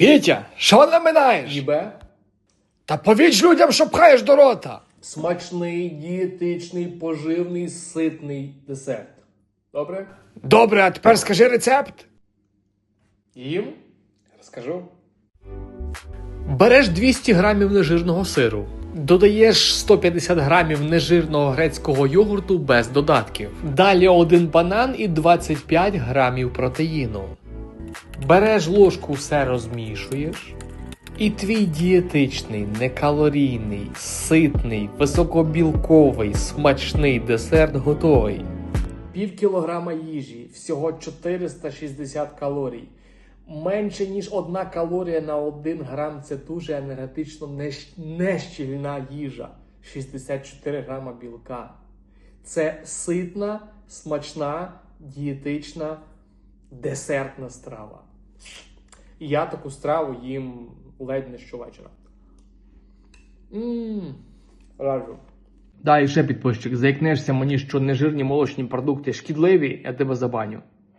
Вітя, що наминаєш? Їбе. Та повіч людям, що пхаєш до рота. Смачний, дієтичний, поживний, ситний десерт. Добре? Добре, а тепер скажи рецепт. Їм? Розкажу. Береш 200 грамів нежирного сиру. Додаєш 150 грамів нежирного грецького йогурту без додатків. Далі один банан і 25 грамів протеїну. Береш ложку, все розмішуєш. І твій дієтичний, некалорійний, ситний, високобілковий, смачний десерт готовий. Пів кілограма їжі, всього 460 калорій. Менше ніж одна калорія на 1 грам це дуже енергетично нещ- нещільна їжа. 64 грама білка. Це ситна, смачна, дієтична, десертна страва. І я таку страву їм ледь не щовечора. Ммм, раджу. Дай ще підписчик, заікнешся мені, що нежирні молочні продукти шкідливі, я тебе забаню.